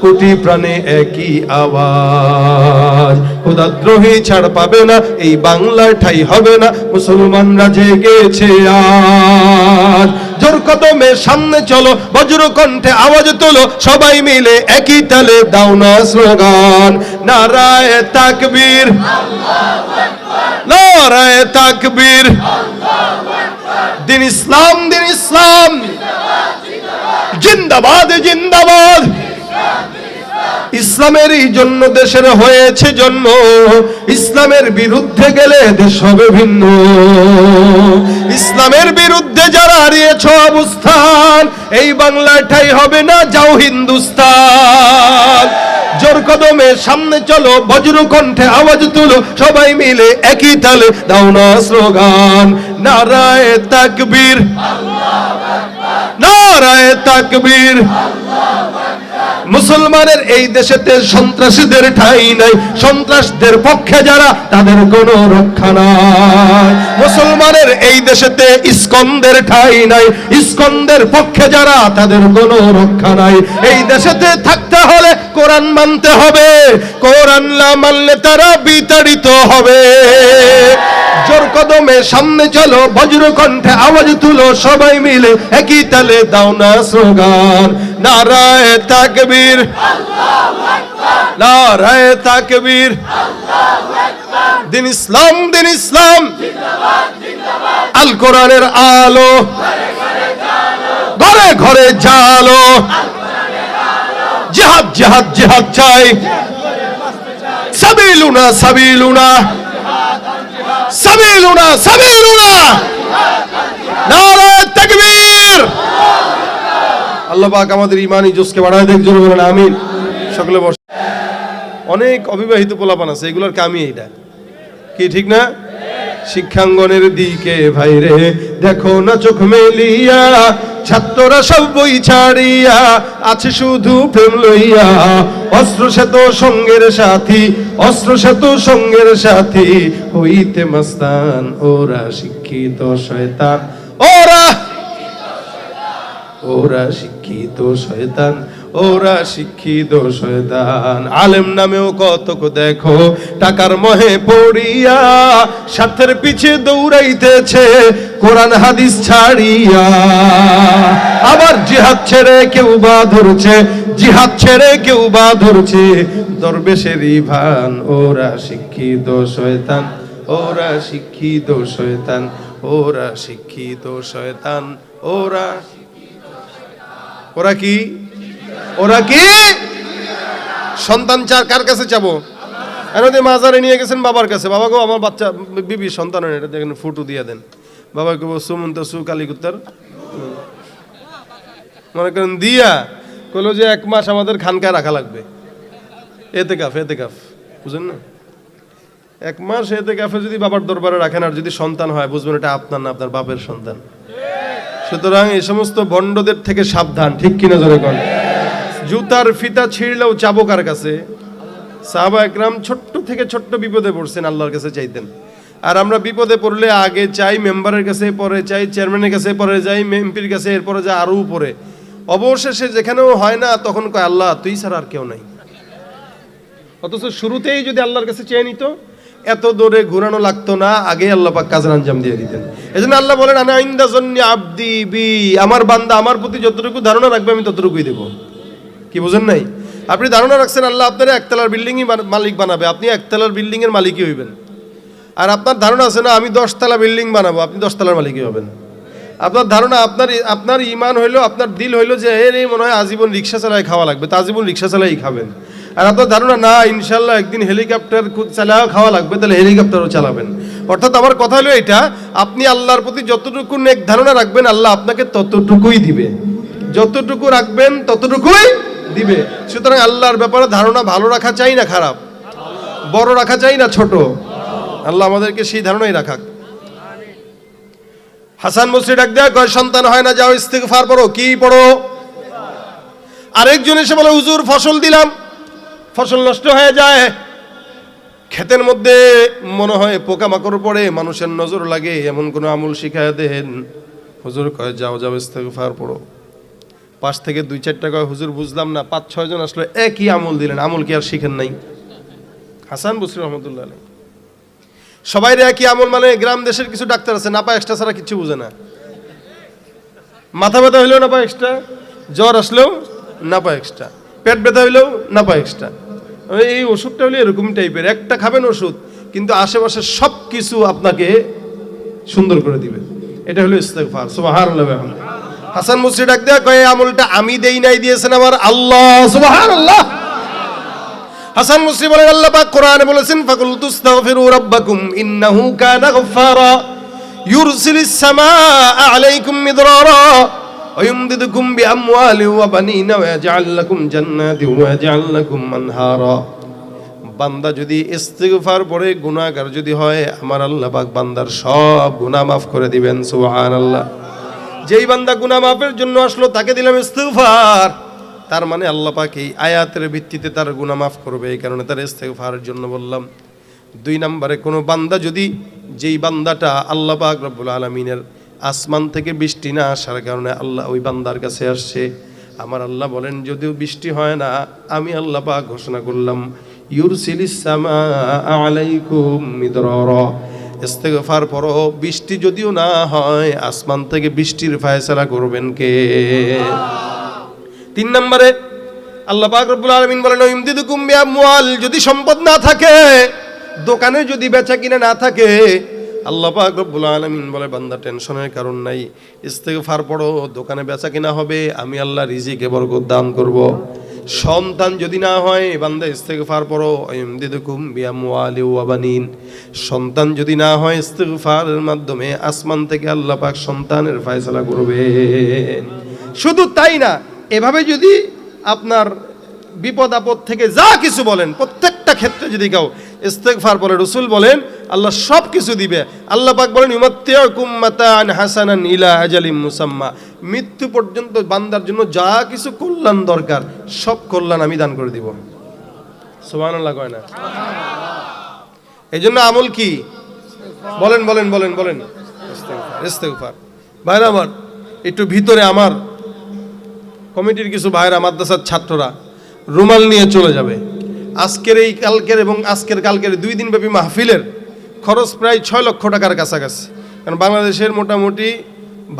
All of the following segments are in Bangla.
কোটি প্রাণে একই আওয়াজ। খোদাদ্রোহী ছাড় পাবে না, এই বাংলার ঠাই হবে না, মুসলমানরা জেগেছে আজ। জোর কদমে সামনে চলো, বজ্র কণ্ঠে আওয়াজ তোলো, সবাই মিলে একই তালে দাও না স্লোগান। নারায় তাকবীর নারায় তাকবীর। দিন ইসলাম দিন ইসলাম। জিন্দাবাদ জিন্দাবাদ। ইসলামের এই জন্য, দেশের হয়েছে জন্ম ইসলামের বিরুদ্ধে গেলে দেশ হবে ভিন্ন। ইসলামের বিরুদ্ধে যারা হারিয়েছ অবস্থান, এই বাংলাটাই হবে না যাও হিন্দুস্তান। জোর কদমে সামনে চলো বজ্র কণ্ঠে আওয়াজ তুলো, সবাই মিলে একই তালে দাও না স্লোগান। নারায় তাকবীর নারায় তাকবীর। মুসলমানের এই দেশেতে সন্ত্রাসীদের ঠাই নাই। সন্ত্রাসদের পক্ষে যারা, তাদের কোনো রক্ষা নাই। মুসলমানের এই দেশেতে ইস্কন্দের ঠাই নাই। ইস্কন্দের পক্ষে যারা, তাদের কোনো রক্ষা নাই। এই দেশেতে থাকতে হলে কোরআন মানতে হবে। কোরআন না মানলে তারা বিতাড়িত হবে। জোর কদমে সামনে চলো বজ্র কণ্ঠে আওয়াজ তুলো, সবাই মিলে একই তালে দাও না স্লোগান। নারায় তাকবীর। নারায় তাকবীর। দিন ইসলাম দিন ইসলাম। আল কোরআনের আলো। ঘরে ঘরে জালো জিহাদ জিহাদ জিহাদ চাই। সাবিলুনা সাবিলুনা। সাবিলুনা সাবিলুনা। নারায় তাকবীর। আল্লাহ পাক আমাদের ইমানি জোসকে বাড়ায় দেখ জোরে বলেন, আমিন। সকলে বস। অনেক অবিবাহিত পোলাপান আছে, এগুলোর কামই এটা কি ঠিক না? শিক্ষাঙ্গনের দিকে ভাইরে দেখো না চোখ মেলিয়া, ছাত্ররা সব বই ছাড়িয়া আছে শুধু প্রেম লইয়া। অস্ত্র সেত সঙ্গের সাথী, অস্ত্র সেত সঙ্গের সাথী, হইতে মাস্তান, ওরা শিক্ষিত শয়তান। ওরা ওরা শিক্ষিত শয়তান, ওরা শিক্ষিত শয়তান। আলেম নামেও কতক দেখো, টাকার মহে পড়িয়া স্বার্থের পিছে দৌড়াইতেছে, কোরআন হাদিস ছাড়িয়া। আবার জিহাদ ছেড়ে কেউ বা ধরছে, জিহাদ ছেড়ে কেউ বা ধরছে। দরবেশেরই ভান ওরা শিক্ষিত শয়তান, ওরা শিক্ষিত শয়তান, ওরা শিক্ষিত শয়তান, ওরা ওরা কি? ওরা কি? সন্তান চার কার কাছে চাবো? এনে মাজারে নিয়ে গেছেন বাবার কাছে। বাবা গো, আমার বাচ্চা, বিবি, সন্তান এটা দেখেন, ফটো দিয়ে দেন। বাবা কে সুমন্ত, সু, কালীকুত্তার। মনে করেন, দিয়া কইলো যে এক মাস আমাদের খানকায় রাখা লাগবে। এতে কাফ এতে কাফ। বুঝেন না? এক মাস এতে কাফে যদি বাবার দরবারে রাখেন, আর যদি সন্তান হয়, বুঝবেন এটা আপনার না, আপনার বাপের সন্তান। সুতরাং এই সমস্ত বন্ডদের থেকে সাবধান, ঠিক কিনা জোরে কন? জুতার ফিতা ছিঁড়লেও চাবো কার কাছে? সাহাবা একরাম ছোট্ট থেকে ছোট্ট বিপদে পড়ছেন, আল্লাহর কাছে চাইতেন। আর আমরা বিপদে পড়লে আগে চাই মেম্বারের কাছে, পরে চাই চেয়ারম্যানের কাছে, পরে যাই এমপির কাছে, এরপরে যাই আরও উপরে। অবশেষে যেখানেও হয় না, তখন কয়, আল্লাহ, তুই ছাড়া আর কেউ নাই। অথচ শুরুতেই যদি আল্লাহর কাছে চেয়ে নিত এত দূরে ঘুরানো লাগতো না আগে আল্লাহ পাক কাজের আঞ্জাম দিয়ে দিতেন। এজন্য আল্লাহ বলেন, আনা ইন্দা জন্নি আব্দি বি। আমার বান্দা আমার প্রতি যতটুকু ধারণা রাখবে, আমি ততটুকুই দেবো। কি বুঝেন নাই? আপনি ধারণা রাখছেন, আল্লাহ আপনার একতলার বিল্ডিংই মালিক বানাবে, আপনি একতলার বিল্ডিং এর মালিকই হইবেন। আর আপনার ধারণা আছে না, আমি দশতলা বিল্ডিং বানাবো, আপনি দশতলার মালিকই হবেন। আপনার ধারণা, আপনার আপনার ইমান হইল, আপনার দিল হইল যে এর এই মনে হয় আজীবন রিক্সা চালাই খাওয়া লাগবে। তা আজীবন রিক্সা চালাই খাবেন। আর আপনার ধারণা, না ইনশাল্লাহ একদিন হেলিকপ্টার চালাও, খাওয়া লাগবে, তাহলে হেলিকপ্টারও চালাবেন। অর্থাৎ আমার কথা হলো এটা, আপনি আল্লাহর প্রতি যতটুকু নেক ধারণা রাখবেন, আল্লাহ আপনাকে ততটুকুই দিবে। যতটুকু রাখবেন, ততটুকুই দিবে। সুতরাং আল্লাহর ব্যাপারে ধারণা ভালো রাখা চাই না খারাপ? বড় রাখা চাই না ছোট? আল্লাহ আমাদেরকে সেই ধারণাই রাখাক। হাসান বসরি ডাক দেয়া, কয়, সন্তান হয় না, যাও ইস্তিগফার পড়ো, কি পড়ো? আরেকজন এসে বলে, হুজুর, ফসল দিলাম। ফসল নষ্ট হয়ে যায়। ক্ষেতের মধ্যে মনে হয় পোকামাকড় পড়ে, মানুষের নজর লাগে, এমন কোনো আমল শিখায় দেন। হুজুর কয়, যাও যাও, ইস্তেগফার পড়ো। পাশ থেকে দুই চার টাকা হুজুর, বুঝলাম না। পাঁচ, ছয় জন আসলো একই আমল দিলেন, আমল কি আর শিখেন নাই। হাসান বসরি রহমতুল্লাহ। সবাই একই আমল মানে গ্রাম দেশের কিছু ডাক্তার আছে না পায় এক্সট্রা ছাড়া কিছু বুঝে না। মাথা ব্যথা হইলেও না পায় এক্সট্রা জ্বর আসলেও না পায় এক্সট্রা পেট ব্যথা হইলেও না পায় এক্সট্রা এই ওষুধটা হলে এরকম টাইপের একটা খাবেন ওষুধ, কিন্তু আশেপাশে সব কিছু আপনাকে সুন্দর করে দিবে। এটা হলো ওয়া বিহামদিহি। হাসান মুসরি ডাক দেয়া কয় আমলটা আমি দেই নাই দিয়েছেন আমার আল্লাহ, সুবহানাল্লাহ। হাসান মুসরি বলেন, আল্লাহ পাক কোরআনে বলেছেন, ফাকুল তুস্তাগফিরু রাব্বাকুম, ইন্নাহু কানা গফফারা, ইউরসিলিস সামাআ আলাইকুম মিদরারা। ويمددكم بأموال وبنين ويجعل لكم جنات ويجعل لكم أنهارا বান্দা যদি ইস্তিগফার পড়ে গুনাহগার যদি হয় আমার আল্লাহ পাক বান্দার সব গুনাহ মাফ করে দিবেন সুবহানাল্লাহ যেই বান্দা গুনাহ মাফের জন্য আসলো তাকে দিলাম ইস্তিগফার তার মানে আল্লাহ পাক এই আয়াতের ভিত্তিতে তার গুনাহ মাফ করবে এই কারণে তার ইস্তিগফারের জন্য বললাম দুই নম্বরে কোনো বান্দা যদি যেই বান্দাটা আল্লাহ পাক রব্বুল আলমিনের আসমান থেকে বৃষ্টি না আসার কারণে আল্লাহ ওই বান্দার কাছে আসছে। আমার আল্লাহ বলেন, যদিও বৃষ্টি হয় না, আমি আল্লাহ পাক ঘোষণা করলাম ইস্তেগফার পরও বৃষ্টি যদিও না হয়, আসমান থেকে বৃষ্টির ফায়সালা করবেন কে? তিন নম্বরে, আল্লাহ পাক রব্বুল আলামিন বলেন ইমদিদুকুম বিআমওয়াল, যদি সম্পদ না থাকে, দোকানে যদি বেচা কিনা না থাকে আল্লাহ পাক রব্বুল আলামিন বলে, বান্দা টেনশনের কারণ নাই, ইস্তেগফার পড়ো, দোকানে বেচা কিনা হবে, আমি আল্লাহ রিজিকে বরকত দান করব। সন্তান যদি না হয়, বান্দা ইস্তেগফার পড়ো ইমদিদুকুম বিআমওয়ালি ওয়া বানিন। সন্তান যদি না হয়, ইস্তেগফারের মাধ্যমে আসমান থেকে আল্লাহ পাক সন্তানের ফয়সালা করবেন। শুধু তাই না, এভাবে যদি আপনার বিপদ আপদ থেকে যা কিছু বলেন, প্রত্যেকটা ক্ষেত্রে যদি কেউ ইস্তেগফার বলে রসুল বলেন আল্লাহ সব কিছু দিবে। আল্লাহ পাক বলেন ইমাত্তিয়াকুম মাতান হাসানান ইলা আজালিম মুসাম্মা। মৃত্যু পর্যন্ত বান্দার জন্য যা কিছু কল্যাণ দরকার সব কল্যাণ আমি দান করে দিব। সুবহানাল্লাহ কয় না? এই জন্য আমল কি? বলেন বলেন বলেন বলেন। ইস্তেকফার ভাইরা আমার একটু ভিতরে আমার কমিটির কিছু ভাইরা মাদ্রাসার ছাত্ররা রুমাল নিয়ে চলে যাবে। আজকের এই কালকের এবং আজকের কালকের দুই দিনব্যাপী মাহফিলের খরচ প্রায় ছয় লক্ষ টাকার কাছাকাছি। কারণ বাংলাদেশের মোটামুটি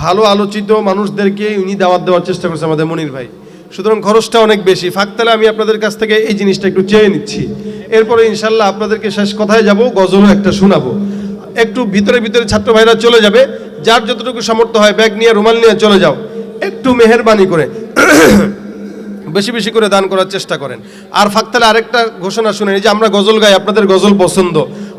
ভালো আলোচিত মানুষদেরকে উনি দাওয়াত দেওয়ার চেষ্টা করছে আমাদের মনির ভাই। সুতরাং খরচটা অনেক বেশি। ফাঁকতালে আমি আপনাদের কাছ থেকে এই জিনিসটা একটু চেয়ে নিচ্ছি। এরপরে ইনশাল্লাহ আপনাদেরকে শেষ কথায় যাব, গজলও একটা শোনাবো। একটু ভিতরে ভিতরে ছাত্র ভাইরা চলে যাবে। যার যতটুকু সামর্থ্য হয়, ব্যাগ নিয়ে, রুমাল নিয়ে চলে যাও। একটু মেহেরবানি করে। বেশি বেশি করে দান করার চেষ্টা করেন। আর ফাঁকতালে আরেকটা ঘোষণা শুনেন যে, আমরা গজল গাই, আপনাদের গজল পছন্দ।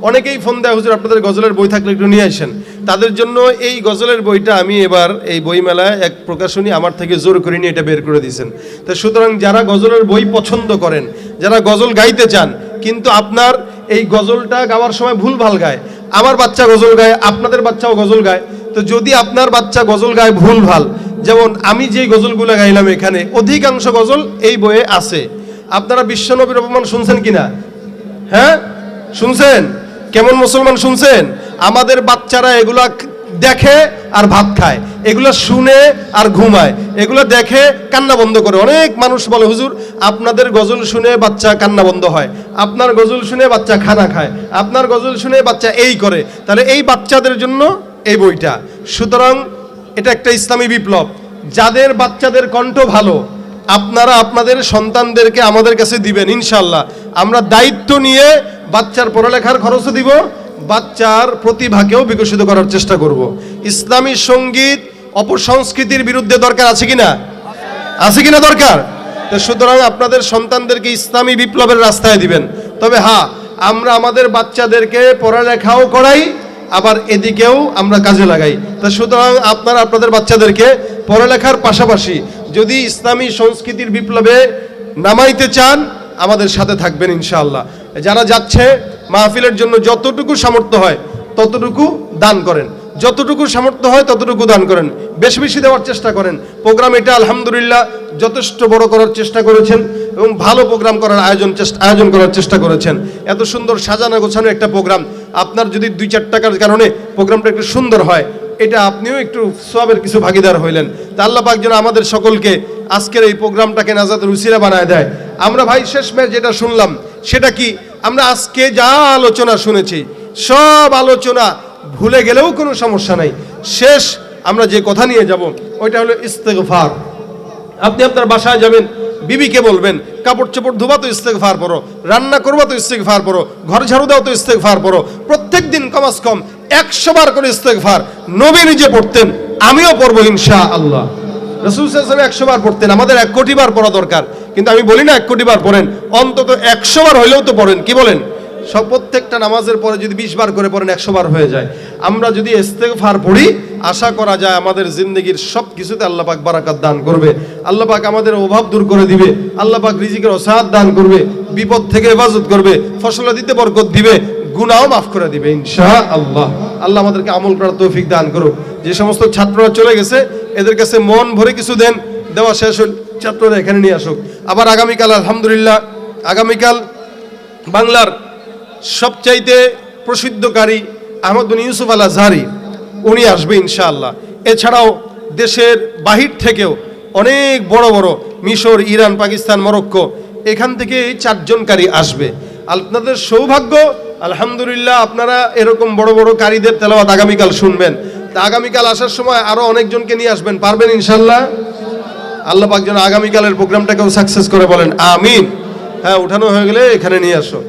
অনেকেই ফোন দেয়, হুজুর, আপনাদের গজলের বই থাকলে একটু নিয়ে আসেন। তাদের জন্য এই গজলের বইটা আমি এবার এই বই মেলায় এক প্রকাশনী আমার থেকে জোর করে নিয়ে এটা বের করে দিয়েছেন। তো সুতরাং যারা গজলের বই পছন্দ করেন, যারা গজল গাইতে চান, কিন্তু আপনার এই গজলটা গাওয়ার সময় ভুল ভালো গায়, আমার বাচ্চা গজল গায়, আপনাদের বাচ্চাও গজল গায়। তো যদি আপনার বাচ্চা গজল গায় ভুল ভালো, যেমন আমি যেই গজলগুলো গাইলাম এখানে, অধিকাংশ গজল এই বইয়ে আছে। আপনারা বিশ্বনবীর অপমান শুনছেন কিনা? হ্যাঁ? শুনছেন? কেমন মুসলমান শুনছেন? আমাদের বাচ্চারা এগুলা দেখে আর ভাত খায়। এগুলো শুনে আর ঘুমায়। এগুলো দেখে কান্না বন্ধ করে। অনেক মানুষ বলে, হুজুর, আপনাদের গজল শুনে বাচ্চা কান্না বন্ধ হয়। আপনার গজল শুনে বাচ্চা খানা খায়। আপনার গজল শুনে বাচ্চা এই করে। তাহলে এই বাচ্চাদের জন্য এই বইটা। সুতরাং এটা একটা ইসলামী বিপ্লব। যাদের বাচ্চাদের কণ্ঠ ভালো, আপনারা আপনাদের সন্তানদেরকে আমাদের কাছে দিবেন ইনশাল্লাহ আমরা দায়িত্ব নিয়ে বাচ্চার পড়ালেখার খরচও দিব, বাচ্চার প্রতিভাকেও বিকশিত করার চেষ্টা করব। ইসলামী সংগীত অপসংস্কৃতির বিরুদ্ধে দরকার আছে কিনা? আছে কিনা দরকার? তো সুতরাং আপনাদের সন্তানদেরকে ইসলামী বিপ্লবের রাস্তায় দিবেন। তবে হ্যাঁ আমরা আমাদের বাচ্চাদেরকে পড়ালেখাও করাই আবার এদিকেও আমরা কাজে লাগাই। তা সুতরাং আপনারা, আপনাদের বাচ্চাদেরকে পড়ালেখার পাশাপাশি যদি ইসলামী সংস্কৃতির বিপ্লবে নামাইতে চান, আমাদের সাথে থাকবেন ইনশাআল্লাহ। যারা যাচ্ছে মাহফিলের জন্য যতটুকু সামর্থ্য হয়, ততটুকু দান করেন। যতটুকু সামর্থ্য হয়, ততটুকু দান করেন। বেশি বেশি দেওয়ার চেষ্টা করেন। প্রোগ্রাম এটা আলহামদুলিল্লাহ যথেষ্ট বড় করার চেষ্টা করেছেন এবং ভালো প্রোগ্রাম করার আয়োজন চেষ্টা আয়োজন করার চেষ্টা করেছেন। এত সুন্দর সাজানো গোছানো একটা প্রোগ্রাম আপনার যদি দুই, চার টাকার কারণে প্রোগ্রামটা একটু সুন্দর হয়, এটা আপনিও একটু সবের কিছু ভাগিদার হইলেন। তা আল্লাহ পাক যেন আমাদের সকলকে আজকের এই প্রোগ্রামটাকে নাজাদ উসিরা বানায় দেয়। আমরা ভাই, শেষ ম্যাচ যেটা শুনলাম, সেটা কি? আমরা আজকে যা আলোচনা শুনেছি, সব আলোচনা ভুলে গেলেও কোনো সমস্যা নাই। শেষ আমরা যে কথা নিয়ে যাব, ওইটা হলো ইস্তেগফার। আপনি আপনার বাসায় যাবেন বিবিকে বলবেন, কাপড় চোপড় ধোবা তো ইস্তেগফার পড়ো, রান্না করবা তো ইস্তেগফার পড়ো, ঘর ঝাড়ু দাও তো ইস্তেগফার পড়ো, প্রত্যেক দিন কমাস কম, একশো বার করে ইস্তেগফার, নবী নিজে পড়তেন, আমিও পড়ব ইনশা আল্লাহ রসুল একশো বার পড়তেন, আমাদের এক কোটি বার পড়া দরকার, কিন্তু আমি বলি না এক কোটি বার পড়েন, অন্তত একশো বার হইলেও তো পড়েন, কি বলেন? সব প্রত্যেকটা নামাজের পরে যদি বিশ বার করে পড়েন, একশো বার হয়ে যায়। আমরা যদি ইস্তেগফার পড়ি, আশা করা যায় আমাদের জিন্দগির সব কিছুতে আল্লাপাক বারাকাত দান করবে। আল্লাহ পাক আমাদের অভাব দূর করে দিবে। আল্লাহ পাক রিজিকের অসাদ দান করবে। বিপদ থেকে হেফাজত করবে। ফসলা দিতে বরকত দিবে। গুনাও মাফ করে দিবে ইনশা আল্লাহ আল্লাহ আমাদেরকে আমল করার তৌফিক দান করুক। যে সমস্ত ছাত্ররা চলে গেছে, এদের কাছে মন ভরে কিছু দেন। দেওয়া শেষ হল। ছাত্ররা এখানে নিয়ে আসুক। আবার আগামীকাল, আলহামদুলিল্লাহ, আগামীকাল বাংলার সবচাইতে প্রসিদ্ধকারী আহমদ বিন ইউসুফ আল আজহারি উনি আসবে ইনশাআল্লাহ। এছাড়াও দেশের বাহির থেকেও অনেক বড় বড় মিশর, ইরান, পাকিস্তান, মরক্কো, এখান থেকে এই চারজনকারী আসবে। আপনাদের সৌভাগ্য, আলহামদুলিল্লাহ আপনারা এরকম বড় বড় কারীদের তেলাওয়াত আগামীকাল শুনবেন। তা আগামীকাল আসার সময় আরও অনেকজনকে নিয়ে আসবেন। পারবেন ইনশাল্লাহ আল্লাহ পাক যেন আগামীকালের প্রোগ্রামটাকেও সাকসেস করে বলেন। আমিন। হ্যাঁ উঠানো হয়ে গেলে এখানে নিয়ে আসো।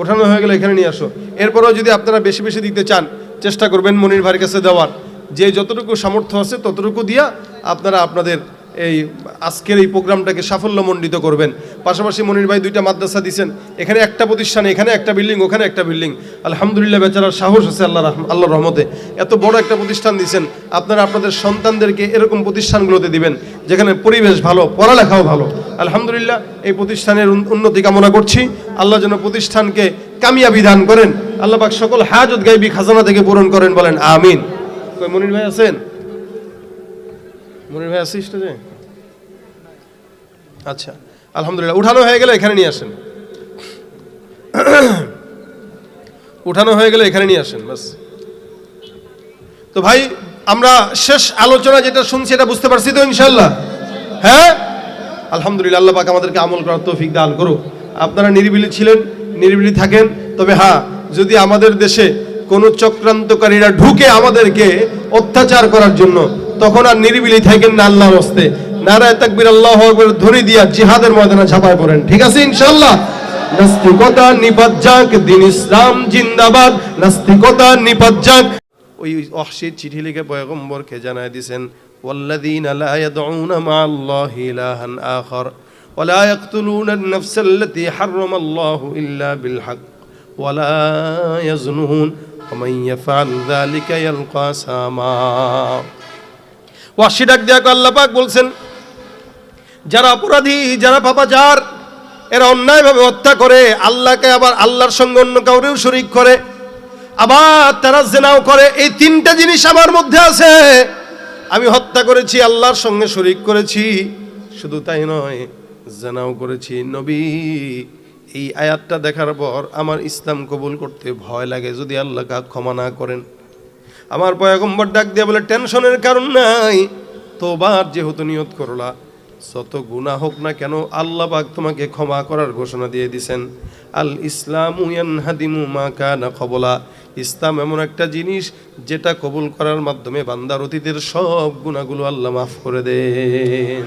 ওঠানো হয়ে গেলে এখানে নিয়ে আসো। এরপরেও যদি আপনারা বেশি বেশি দিতে চান, চেষ্টা করবেন মনির ভাইয়ের কাছে দেওয়ার। যে যতটুকু সামর্থ্য আছে ততটুকু দিয়া আপনারা আপনাদের এই আজকের এই প্রোগ্রামটাকে সাফল্যমণ্ডিত করবেন। পাশাপাশি মনির ভাই দুইটা মাদ্রাসা দিছেন। এখানে একটা প্রতিষ্ঠান, এখানে একটা বিল্ডিং, ওখানে একটা বিল্ডিং। আলহামদুলিল্লাহ বেচারার সাহস আছে আল্লাহ আল্লাহ রহমতে। এত বড় একটা প্রতিষ্ঠান দিছেন। আপনারা আপনাদের সন্তানদেরকে এরকম প্রতিষ্ঠানগুলোতে দিবেন, যেখানে পরিবেশ ভালো, পড়ালেখাও ভালো। আলহামদুলিল্লাহ এই প্রতিষ্ঠানের উন্নতি কামনা করছি। আল্লাহ যেন প্রতিষ্ঠানকে কামিয়াবি দান করেন। আল্লাহ সকল হাজত গাইবি খাজানা থেকে পূরণ করেন বলেন, আমিন। মনির ভাই আছেন? মনির ভাই আছিস তো যে? আচ্ছা আলহামদুলিল্লাহ। উঠানো হয়ে গেলে এখানে নিয়ে আসেন। উঠানো হয়ে গেলে এখানে নিয়ে আসেন, বাস। তো ভাই, আমরা শেষ আলোচনা যেটা শুনছি এটা বুঝতে পারছি তো ইনশাল্লাহ হ্যাঁ? আলহামদুলিল্লাহ, আল্লাহ পাক আমাদেরকে আমল করার তৌফিক দান করুক। আপনারা নিরিবিলি ছিলেন, নিরিবিলি থাকেন, তবে হ্যাঁ যদি আমাদের দেশে কোনো চক্রান্তকারীরা ঢুকে আমাদেরকে অত্যাচার করার জন্য তখন আর নিরিবিলি থাকেন না আল্লাহর হস্তে নারায় তাকবির আল্লাহ আকবার ধরে দিয়া জিহাদের ময়দানে ঝাঁপায় পড়েন ঠিক আছে ইনশাল্লাহ নাস্তিকতা নিপাত যাক দিন ইসলাম জিন্দাবাদ নাস্তিকতা নিপাত যাক ওই অহসির চিঠি লিখে পয়গম্বরকে জানায় দিছেন والذين لا يدعون مع الله إلها آخر ولا يقتلون النفس التي حرم الله إلا بالحق ولا يزنون ومن يفعل ذلك يلقى ساما ওয়াসি ডাক দেয়া আল্লাহ পাক বলছেন, যারা অপরাধী, যারা পাপাচার, এরা অন্যায়ভাবে হত্যা করে, আল্লাহকে আবার আল্লাহর সঙ্গে অন্য কাউরেও শরিক করে, আবার তারা জেনাও করে, এই তিনটা জিনিস আমার মধ্যে আছে। আমি হত্যা করেছি, আল্লাহর সঙ্গে শরিক করেছি, শুধু তাই নয়, জেনাও করেছি। নবী, এই আয়াতটা দেখার পর আমার ইসলাম কবুল করতে ভয় লাগে, যদি আল্লাহ ক্ষমা না করেন। আমার পয়গম্বর ডাক দিয়ে বলে, টেনশনের কারণ নাই। তোবার যেহেতু নিয়ত করলা, যত গুনাহ হোক না কেন আল্লাহ পাক তোমাকে ক্ষমা করার ঘোষণা দিয়ে দিছেন। আল ইসলাম হাদিমু মা কানা কবলা। ইসলাম এমন একটা জিনিস যেটা কবুল করার মাধ্যমে বান্দার অতীতের সব গুণাগুলো আল্লাহ মাফ করে দেন।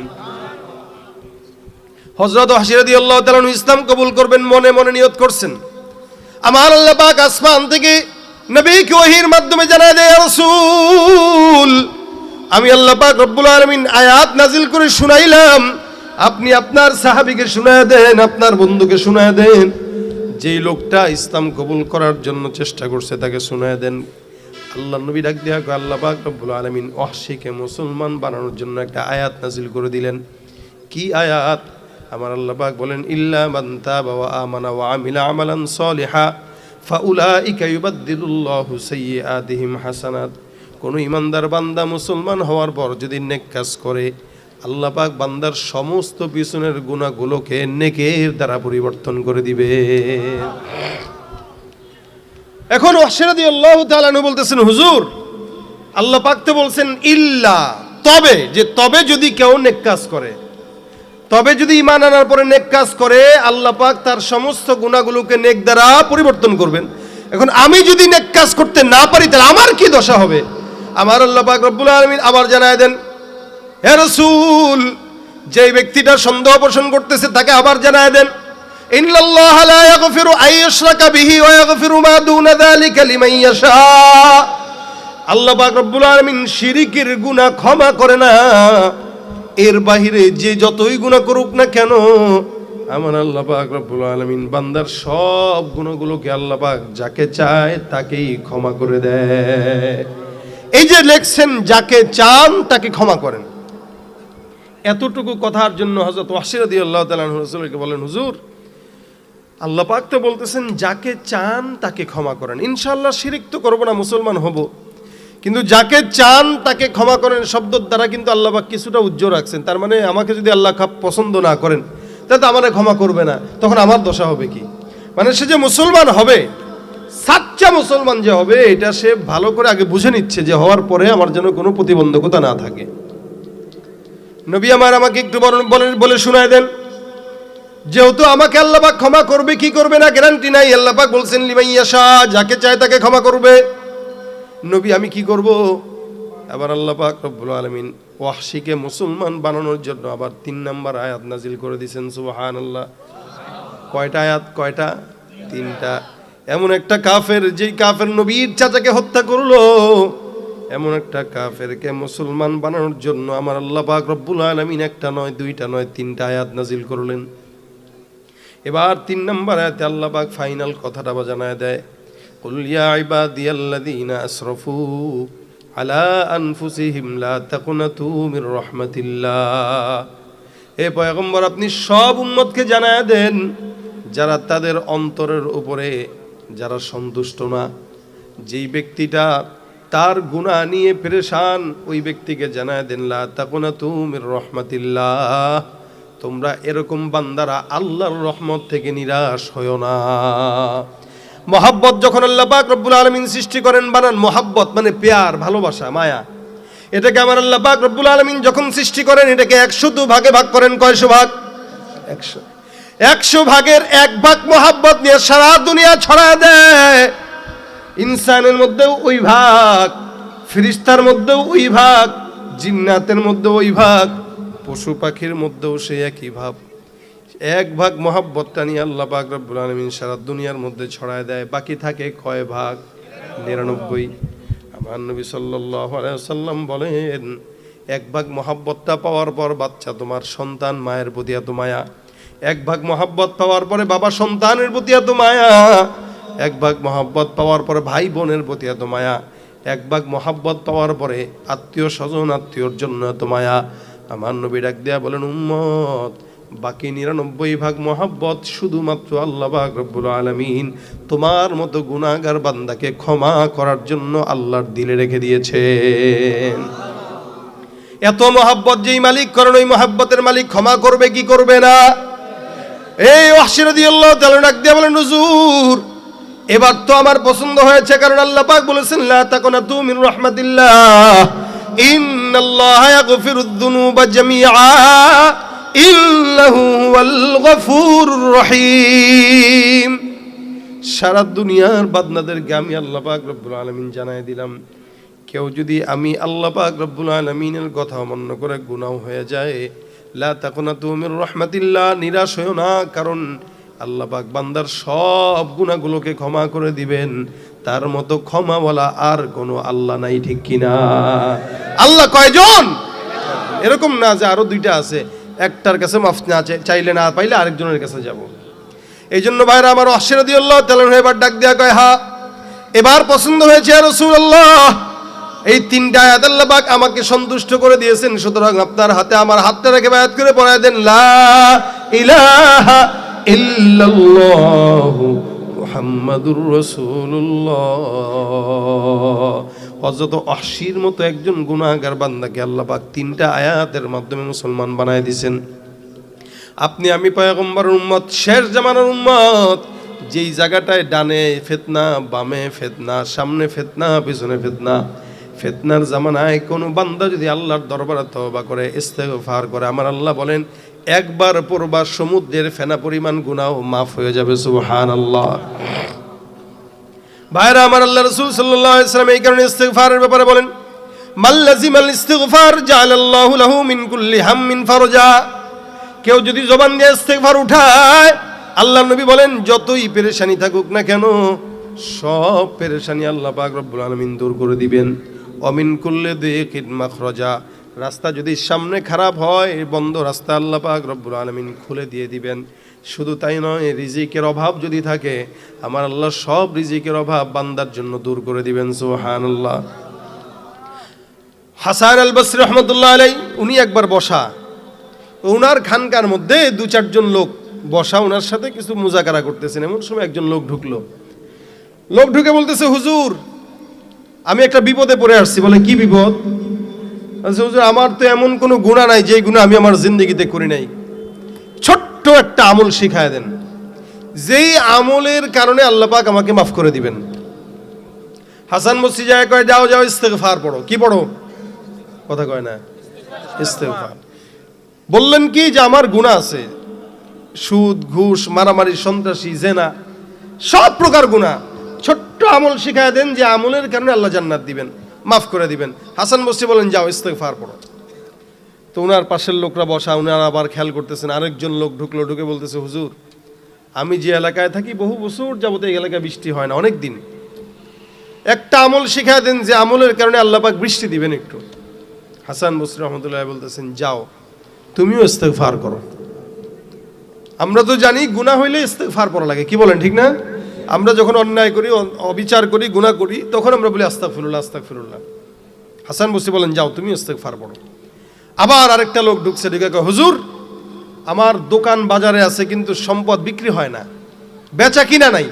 হজরত হাসিরাদি আল্লাহ তালন ইসলাম কবুল করবেন, মনে মনে নিয়ত করছেন। আমার আল্লাহ পাক আসমান থেকে নবীকে ওহির মাধ্যমে জানায় দেয় রাসূল, আমি আল্লাহ পাক রব্বুল আলামিন আয়াত নাজিল করে শুনাইলাম। আপনি আপনার সাহাবীকে শুনায় দেন, আপনার বন্ধুকে শুনায় দেন। যেই লোকটা ইসলাম কবুল করার জন্য চেষ্টা করছে, তাকে শুনায় দেন। আল্লাহ নবী ডাক দিয়া আল্লাহ পাক রব্বুল আলামিন ওয়াহশিকে মুসলমান বানানোর জন্য একটা আয়াত নাজিল করে দিলেন। কি আয়াত? আমার আল্লাহ পাক বলেন, ইল্লা তাবা ওয়া আমানা ওয়া আমিলা আমালান সলিহা। ফাউলাইকা ইউবাদদিলুল্লাহু সাইয়্যাতিহিম হাসানাত। কোন ইমানদার বান্দা মুসলমান হওয়ার পর যদি নেক কাজ করে, আল্লাহ পাক বান্দার সমস্ত পিছনের গুণাগুলোকে নেকের দ্বারা পরিবর্তন করে দিবে। এখন অশেরাদি আল্লাহ তাআলা বলতেছেন, হুজুর, আল্লাহ পাক তো বলছেন, ইল্লা, তবে, যে তবে যদি কেউ নেক কাজ করে তবে যদি ইমান আনার পরে নেক কাজ করে, আল্লাহ পাক তার সমস্ত গুণাগুলোকে নেক দ্বারা পরিবর্তন করবেন। এখন আমি যদি নেক কাজ করতে না পারি, তাহলে আমার কি দশা হবে? আমার আল্লাহ পাক রব্বুল আলমিন আবার জানায় দেন, হে রসুল যে ব্যক্তিটা সন্দেহ পোষণ করতেছে, তাকে আবার জানায় দেন, ইন্নাল্লাহ লা ইয়াগফিরু আইয়ুশরাকা বিহি ওয়া ইয়াগফিরু মা দুনা যালিকা লিমান ইয়াশা। আল্লাহ পাক রব্বুল আলামিন শিরিকের গুনাহ ক্ষমা করে না। এর বাহিরে যে যতই গুনাহ করুক না কেন, আমার আল্লাহ পাক রব্বুল আলামিন বান্দার সব গুণগুলোকে আল্লাহ পাক যাকে চায় তাকেই ক্ষমা করে দেয়। এই যে লেখছেন, যাকে চান তাকে ক্ষমা করেন। এতটুকু কথার জন্য হজরত ওয়াসিরাদি আল্লাহ রসুলকে বলেন, হুজুর, আল্লাহ পাক তো বলতেছেন, যাকে চান তাকে ক্ষমা করেন। ইনশাল্লাহ শিরিক তো করব না, মুসলমান হব। কিন্তু যাকে চান, তাকে ক্ষমা করেন শব্দর দ্বারা কিন্তু আল্লাহ পাক কিছুটা উজ্জ্বল রাখছেন। তার মানে আমাকে যদি আল্লাহ খাপ পছন্দ না করেন, তাহলে তো আমারে ক্ষমা করবে না। তখন আমার দশা হবে কি? মানে সে যে মুসলমান হবে, সাচ্চা মুসলমান যে হবে, এটা সে ভালো করে আগে বুঝে নিচ্ছে যে হওয়ার পরে আমার যেন কোনো প্রতিবন্ধকতা না থাকে। নবী আমার আমাকে একটু বরং- বলে বলে শোনায় দেন। যেহেতু আমাকে আল্লাপাক ক্ষমা করবে, কি করবে না? গ্যারান্টি নাই। আল্লাপাক বলছেন লিমাইয়াশা যাকে চায় তাকে ক্ষমা করবে। নবী, আমি কি করব? আবার আল্লাপাক রব্বুল আলমিন ওয়াহশিকে মুসলমান বানানোর জন্য আবার তিন নাম্বার আয়াত নাজিল করে দিয়েছেন সুবাহান আল্লাহ কয়টা আয়াত? কয়টা? তিনটা। এমন একটা কাফের, যেই কাফের নবীর চাচাকে হত্যা করল, এমন একটা কাফেরকে মুসলমান বানানোর জন্য আমার আল্লাহ পাক রব্বুল আলমিন একটা নয়, দুইটা নয়, তিনটা আয়াত নাজিল করলেন। এবার তিন নম্বর আয়াতে আল্লাহ পাক ফাইনাল কথাটা বা জানায় দেয়। قل يا عبادي الذين أسرفوا على أنفسهم لا تقنطوا من رحمة الله এ পয়গম্বর আপনি সব উম্মতকে জানায় দেন যারা তাদের অন্তরের উপরে যারা সন্তুষ্ট না যেই ব্যক্তিটা তার গুণা নিয়ে পেরেশান ওই ব্যক্তিকে জানায় দেন লা তাকুনা তুমির রহমাতিল্লাহ তোমরা এরকম বান্দারা আল্লাহর রহমত থেকে নিরাশ হও না মহাব্বত যখন আল্লাহ পাক রব্বুল আলমিন সৃষ্টি করেন বানান মহাব্বত মানে পেয়ার ভালোবাসা মায়া। এটাকে আমার আল্লাহ পাক রব্বুল আলমিন যখন সৃষ্টি করেন এটাকে একশো দু ভাগে ভাগ করেন কয়শো ভাগ? একশো। একশো ভাগের এক ভাগ মহাব্বত নিয়ে সারা দুনিয়া ছড়া দেয়। ইনসানের মধ্যেও ওই ভাগ ফিরিস্তার মধ্যেও ওই ভাগ জিন্নাতের মধ্যেও ওই ভাগ পশু পাখির মধ্যেও সেই একই ভাব। এক ভাগ মহাব্বতটা নিয়ে আল্লাহ পাক রব্বুল আলমিন সারা দুনিয়ার মধ্যে ছড়ায় দেয়, বাকি থাকে কয় ভাগ? নিরানব্বই। আমার নবী সাল্লাম বলেন, এক ভাগ মহাব্বতটা পাওয়ার পর বাচ্চা তোমার সন্তান মায়ের প্রতি এত মায়া। এক ভাগ মহাব্বত পাওয়ার পরে বাবা সন্তানের প্রতি এত মায়া। এক ভাগ মহাব্বত পাওয়ার পরে ভাই বোনের প্রতি এত মায়া। এক ভাগ মহাব্বত পাওয়ার পরে আত্মীয় স্বজন আত্মীয়র জন্য এত মায়া। আমার নবী ডাক দেয়া বলেন, উম্মত বাকি নিরানব্বই ভাগ মহাব্বত শুধুমাত্র আল্লাহ পাক রব্বুল আলমিন তোমার মতো গুণাগার বান্দাকে ক্ষমা করার জন্য আল্লাহর দিলে রেখে দিয়েছেন। এত মহাব্বত যেই মালিক করেন, ওই মহাব্বতের মালিক ক্ষমা করবে, কি করবে না? এই ওয়াসিরদি আল্লাহ ডাক দিয়ে বলেন, হুজুর, এবার তো আমার পছন্দ হয়েছে, কারণ আল্লাহ পাক বলেছেন, লা তাকুনা তু মিন রাহমাতিল্লাহ, ইন্নাল্লাহ ইয়াগফিরুদ যুনুবা জামিআ। রহিম। সারা দুনিয়ার বাদনাদেরকে আমি আল্লাহ পাক রব্বুল আলামিন জানাই দিলাম। কেউ যদি আমি আল্লাহ পাক রব্বুল আলমিনের কথা অমান্য করে গুনাহ হয়ে যায়, লা তাকুনা তুমির রহমাতিল্লাহ, নিরাশ হয়েও না, কারণ আল্লাহ বান্দার সব গুণাগুলোকে ক্ষমা করে দিবেন। তার মতো ক্ষমাওয়ালা আর কোনো আল্লাহ নাই, ঠিক কিনা? আল্লাহ কয়জন? এরকম না যে আরও দুইটা আছে। একটার কাছে মাফ না চাই- চাইলে না পাইলে আরেকজনের কাছে যাব। এই জন্য ভাইরা আমার অশিরদি আল্লাহ তেলেন এবার ডাক দেয়া কয়, হা, এবার পছন্দ হয়েছে রসুল আল্লাহ এই তিনটা আয়াত আল্লাহ আমাকে সন্তুষ্ট করে দিয়েছেন। সুতরাং আপনার হাতে আমার হাতটা রেখে বায়াত করে পড়ায় দেন, লা ইলাহা মুহাম্মাদুর রাসূলুল্লাহ। হযরত অশির মতো একজন গুনাহগার বান্দাকে আল্লাহ পাক তিনটা আয়াতের মাধ্যমে মুসলমান বানায় দিয়েছেন। আপনি, আমি পয়গম্বর উম্মত, শেষ জামানার উম্মত, যেই জায়গাটায় ডানে ফেতনা, বামে ফেতনা, সামনে ফেতনা, পিছনে ফেতনা, ফেতনার জামানায় কোনো বান্দা যদি আল্লাহর দরবারে তওবা করে, ইস্তেগফার করে, আমার আল্লাহ বলেন, একবার পড়বা, সমুদ্রের ফেনা পরিমাণ গুনাহ মাফ হয়ে যাবে, সুবহানাল্লাহ। ভাইরা, আমার আল্লাহ রসুল সাল্লাল্লাহু আলাইহি সাল্লাম এই কারণে ইস্তেগফারের ব্যাপারে বলেন মাল্লাজিমাল ইস্তিগফার জাআলাল্লাহু লাহু মিন কুল্লি হাম্মিন ফারজা। কেউ যদি জবান দিয়ে ইস্তেগফার উঠায়, আল্লাহ নবী বলেন, যতই পেরেশানি থাকুক না কেন, সব পেরেশানি আল্লাহ পাক রব্বুল আলামিন দূর করে দিবেন। অমিন কুল্লে দিকিন মাখরাজা। রাস্তা যদি সামনে খারাপ হয়, বন্ধ রাস্তা আল্লাহ পাক রব্বুল আলামিন খুলে দিয়ে দিবেন। শুধু তাই নয় রিজিকের অভাব যদি থাকে, আমার আল্লাহ সব রিজিকের অভাব বান্দার জন্য দূর করে দিবেন সোহান আল্লাহ হাসান আল বসরি রহমতুল্লাহ আলাই উনি একবার বসা। ওনার খানকার মধ্যে দু চারজন লোক বসা ওনার সাথে কিছু মোজাকারা করতেছেন। এমন সময় একজন লোক ঢুকলো। লোক ঢুকে বলতেছে, হুজুর, আমি একটা বিপদে পড়ে আসছি। বলে, কি বিপদ? হুজুর, আমার তো এমন কোনো গুণা নাই, যেই গুণা আমি আমার জিন্দগিতে করি নাই। ছোট্ট একটা আমল শিখায় দেন। যেই আমলের কারণে আল্লাহ পাক আমাকে মাফ করে দিবেন। হাসান মসি যায় কয়, যাও যাও, ইস্তেগফার পড়ো। কি পড়ো? কথা কয় না। ইস্তেগফার। বললেন কি যে, আমার গুণা আছে। সুদ, ঘুষ, মারামারি, সন্ত্রাসী, জেনা, সব প্রকার গুণা ছোট্ট আমল শিখায় দেন যে, আমলের কারণে আল্লাহ জান্নাত দিবেন, মাফ করে দিবেন। হাসান বসি বলেন, যাও, ইস্তেগফার পড়ো। তো ওনার পাশের লোকরা বসা ওনারা আবার খেয়াল করতেছেন, আরেকজন লোক ঢুকলো, ঢুকে বলতেছে, হুজুর, আমি যে এলাকায় থাকি, বহু বছর যাবত এই এলাকায় বৃষ্টি হয় না, অনেক দিন। একটা আমল শিখায় দেন যে আমলের কারণে আল্লাহ পাক বৃষ্টি দিবেন একটু। হাসান বসরি রহমতুল্লাহ বলতেছেন, যাও, তুমিও ইস্তেগফার করো। আমরা তো জানি গুনাহ হইলে ইস্তেগফার পড়া লাগে, কি বলেন, ঠিক না? আমরা যখন অন্যায় করি অবিচার করি, গুনাহ করি, তখন আমরা বলি, আস্তাগফিরুল্লাহ আস্তাগফিরুল্লাহ। হাসান বসরি বলেন, যাও তুমি ইস্তেগফার পড়ো। আবার আরেকটা লোক ঢুকছে, ঢুকে হুজুর, আমার দোকান বাজারে আছে, কিন্তু সম্পদ বিক্রি হয় না। বেচা কিনা নাই।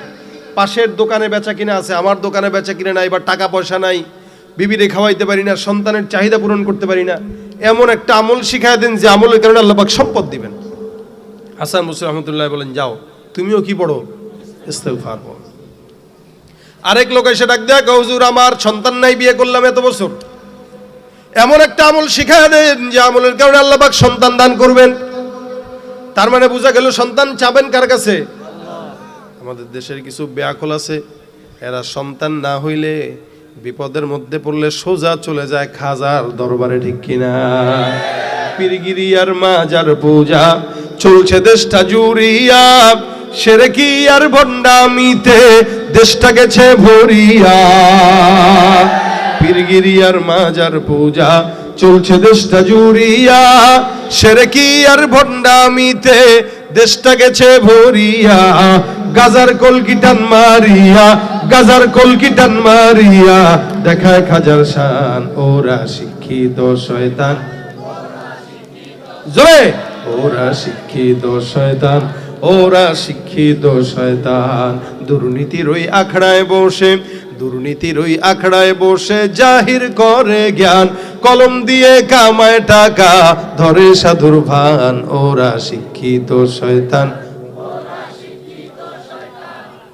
পাশের দোকানে বেচা কিনা আছে, আমার দোকানে বেচা কিনা নাই, বা টাকা পয়সা নাই। বিবিরে খাওয়াইতে পারি না, সন্তানের চাহিদা পূরণ করতে পারি না। এমন একটা আমল শিখায় দেন যে আমলের কারণে আল্লাহবাক সম্পদ দিবেন। হাসান মুসির রহমতুল্লাহ বলেন, যাও, তুমিও কি পড়ো? ইস্তেগফার পড়ো আরেক লোক এসে ডাক দেয় হুজুর, আমার সন্তান নাই, বিয়ে করলাম এত বছর। এমন একটা আমল শিখায় দেন যে আমলের কারণে আল্লাহ পাক সন্তান দান করবেন। তার মানে বোঝা গেল সন্তান চাবেন কার কাছে? আমাদের দেশের কিছু ব্যাকল আছে, এরা সন্তান না হইলে বিপদের মধ্যে পড়লে সোজা চলে যায় খাজার দরবারে, ঠিক কিনা? পীরগিরি আর মাজার পূজা, চলছে দেশটা জুড়িয়া, সেরে কি আর ভণ্ডামিতে দেশটা গেছে ভরিয়া? পীরগিরি আর মাজার পূজা চলছে দেশটা জুড়িয়া। সেরে কি আর ভণ্ডামিতে দেশটা গেছে ভরিয়া। গাজার কলকিটান মারিয়া, গাজার কলকিটান মারিয়া। দেখায় খাজার শান, ওরা শিক্ষিত শয়তান। জোরে! ওরা শিক্ষিত শয়তান, ওরা শিক্ষিত শয়তান। দুর্নীতির ওই আখড়ায় বসে দুর্নীতির ওই আখড়ায় বসে জাহির করে জ্ঞান। কলম দিয়ে কামায় টাকা, ধরে সাধুর ভান। ওরা শিক্ষিত শয়তান।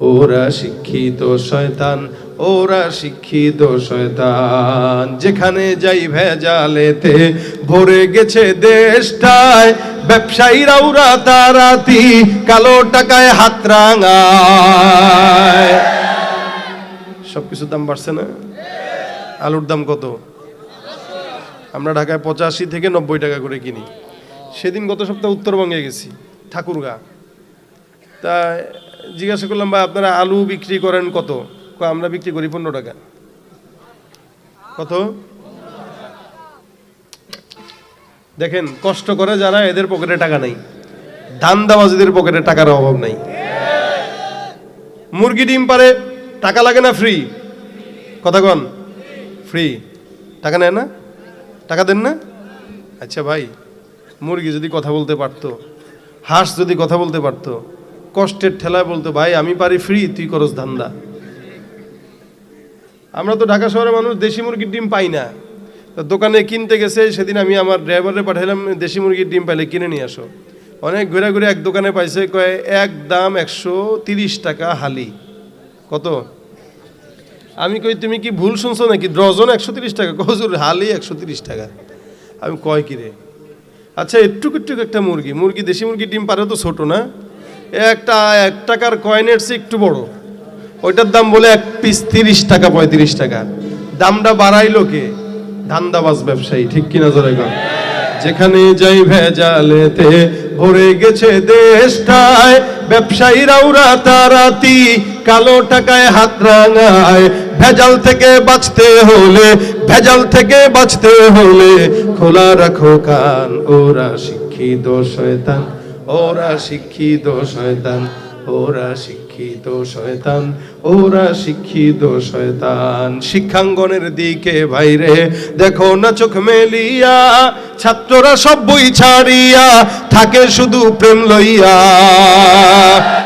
ওরা শিক্ষিত শয়তান। ওরা শিক্ষিত শয়তান। যেখানে যাই ভেজালেতে, ভরে গেছে দেশটায়। ব্যবসায়ীরা ওরা তারাতি কালো টাকায় হাত রাঙায়। সবকিছুর দাম বাড়ছে না? আলুর দাম কত? আমরা ঢাকায় পঁচাশি থেকে নব্বই টাকা করে কিনি। সেদিন গত সপ্তাহে উত্তরবঙ্গে গেছি, ঠাকুরগা। তা জিজ্ঞাসা করলাম, ভাই, আপনারা আলু বিক্রি করেন কত? আমরা বিক্রি করি পনেরো টাকা। কত? দেখেন, কষ্ট করে যারা এদের পকেটে টাকা নেই। ধান্দাবাজিদের পকেটে টাকার অভাব নাই। মুরগি ডিম পারে টাকা লাগে না ফ্রি কথা কন। ফ্রি টাকা নেয় না? টাকা দেন না? আচ্ছা ভাই, মুরগি যদি কথা বলতে পারতো, হাঁস যদি কথা বলতে পারতো, কষ্টের ঠেলায় বলতো, ভাই, আমি পারি ফ্রি তুই করস ধান্দা। আমরা তো ঢাকা শহরের মানুষ দেশি মুরগির ডিম পাই না। দোকানে কিনতে গেছে, সেদিন আমি আমার ড্রাইভারে পাঠাইলাম, দেশি মুরগির ডিম পাইলে কিনে নিয়ে আসো। অনেক ঘুরে ঘুরে এক দোকানে পাইছে, কয়ে, এক দাম একশো তিরিশ টাকা হালি। কত? আমি কই, তুমি কি ভুল শুনছো নাকি? ডজন একশো তিরিশ টাকা। কজুর হালি একশো তিরিশ টাকা। আমি কয় কি রে আচ্ছা একটুক একটুক একটা মুরগি। মুরগি, দেশি মুরগি ডিম পারে তো ছোটো না? একটা, এক টাকার কয়েনের চেয়ে একটু বড়। ওইটার দাম বলে এক পিস তিরিশ টাকা, পঁয়ত্রিশ টাকা। দামটা বাড়াইলো কে? ধান্দাবাজ ব্যবসায়ী, ঠিক কিনা জোরে কর যেখানে যাই ভেজালেতে ভরে গেছে দেশটায়, ব্যবসায়ীরাও রাতারাতি কালো টাকায় হাত রাঙায়। ভেজাল থেকে বাঁচতে হলে, ভেজাল থেকে বাঁচতে হলে খোলা রাখো কান, ওরা শিক্ষিত শয়তান, ওরা শিক্ষিত শয়তান, ওরা শিক্ষিত শয়তান, ওরা শিক্ষিত শয়তান। শিক্ষাঙ্গনের দিকে বাইরে দেখো না চোখ মেলিয়া, ছাত্ররা সব বই ছাড়িয়া, থাকে শুধু প্রেম লইয়া।